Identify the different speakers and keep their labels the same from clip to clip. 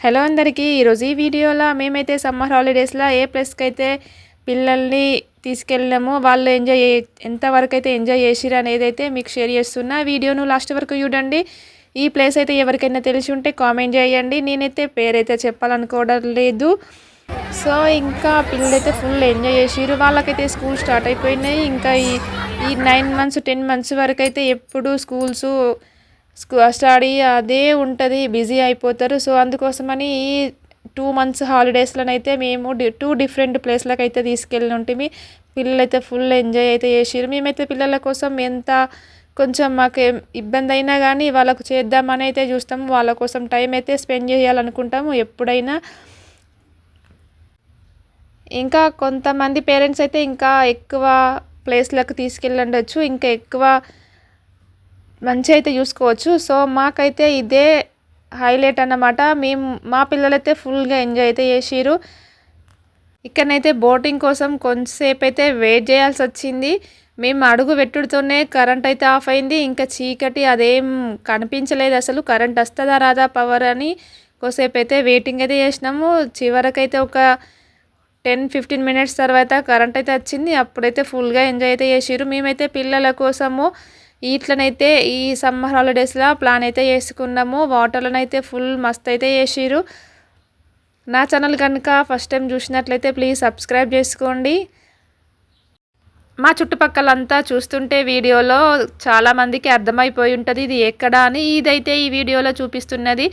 Speaker 1: Hello అందరికీ ఈరోజు ఈ వీడియోలో మేమైతే సమ్మర్ హాలిడేస్లో ఏ ప్లేస్కి అయితే పిల్లల్ని తీసుకెళ్ళామో వాళ్ళు ఎంజాయ్ ఎంతవరకు అయితే ఎంజాయ్ చేసిరు అనేది అయితే మీకు షేర్ చేస్తున్నా. వీడియోను లాస్ట్ వరకు చూడండి. ఈ ప్లేస్ అయితే ఎవరికైనా తెలిసి ఉంటే కామెంట్ చేయండి. నేనైతే పేరైతే చెప్పాలనుకోవడం లేదు. సో ఇంకా పిల్లలైతే ఫుల్ ఎంజాయ్ చేసిరు వాళ్ళకైతే స్కూల్ స్టార్ట్ అయిపోయినాయి. ఇంకా ఈ ఈ నైన్ మంత్స్ టెన్ మంత్స్ వరకు అయితే ఎప్పుడు స్కూల్స్ స్టడీ అదే ఉంటుంది బిజీ అయిపోతారు. సో అందుకోసమని ఈ టూ మంత్స్ హాలిడేస్లోనైతే మేము డి టూ డిఫరెంట్ ప్లేస్లకు అయితే తీసుకెళ్ళి ఉంటుంది పిల్లలైతే ఫుల్ ఎంజాయ్ అయితే చేసారు మేమైతే పిల్లల కోసం ఎంత కొంచెం మాకు ఇబ్బంది అయినా కానీ వాళ్ళకు చేద్దామని అయితే చూస్తాము వాళ్ళ కోసం టైం అయితే స్పెండ్ చేయాలనుకుంటాము ఎప్పుడైనా. ఇంకా కొంతమంది పేరెంట్స్ అయితే ఇంకా ఎక్కువ ప్లేస్లకు తీసుకెళ్ళండొచ్చు. ఇంకా ఎక్కువ మంచి అయితే చూసుకోవచ్చు. సో మాకైతే ఇదే హైలైట్ అన్నమాట. మేము మా పిల్లలైతే ఫుల్గా ఎంజాయ్ అయితే చేసిరు ఇక్కడనైతే బోటింగ్ కోసం కొంతసేపు అయితే వెయిట్ చేయాల్సి వచ్చింది. మేము అడుగు పెట్టుడుతోనే కరెంట్ అయితే ఆఫ్ అయింది. ఇంకా చీకటి అదేం కనిపించలేదు అసలు. కరెంట్ వస్తుందా రాదా పవర్ అని కొద్దిసేపు అయితే వెయిటింగ్ అయితే చేసినాము. చివరకైతే ఒక టెన్ ఫిఫ్టీన్ మినిట్స్ తర్వాత కరెంట్ అయితే వచ్చింది. అప్పుడైతే ఫుల్గా ఎంజాయ్ అయితే చేసిరు మేమైతే పిల్లల కోసము ఇట్లనైతే ఈ సమ్మర్ హాలిడేస్లో ప్లాన్ అయితే వేసుకున్నాము వాటర్లోనైతే ఫుల్ మస్త్ అయితే వేసిరు నా ఛానల్ కనుక ఫస్ట్ టైం చూసినట్లయితే ప్లీజ్ సబ్స్క్రైబ్ చేసుకోండి. మా చుట్టుపక్కలంతా చూస్తుంటే వీడియోలో చాలామందికి అర్థమైపోయి ఉంటుంది ఇది ఎక్కడ అని. ఇదైతే ఈ వీడియోలో చూపిస్తున్నది.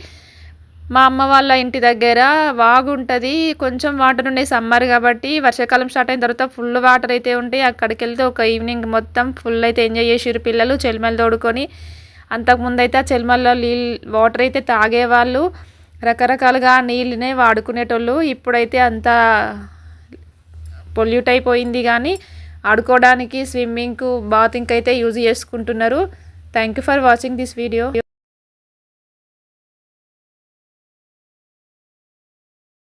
Speaker 1: మా అమ్మ వాళ్ళ ఇంటి దగ్గర వాగు ఉంటుంది కొంచెం వాటర్ ఉండే సమ్మర్ కాబట్టి వర్షాకాలం స్టార్ట్ అయిన తర్వాత ఫుల్ వాటర్ అయితే ఉంటాయి. అక్కడికి వెళ్తే ఒక ఈవినింగ్ మొత్తం ఫుల్ అయితే ఎంజాయ్ చేసిరు పిల్లలు చెల్మలు తోడుకొని. అంతకుముందు అయితే ఆ చెల్మల్లో నీళ్ళు వాటర్ అయితే తాగేవాళ్ళు. రకరకాలుగా నీళ్ళనే వాడుకునేటోళ్ళు. ఇప్పుడైతే అంత పొల్యూట్ అయిపోయింది కానీ ఆడుకోవడానికి స్విమ్మింగ్కు బాతింగ్ అయితే యూజ్ చేసుకుంటున్నారు. Thank you for watching this video.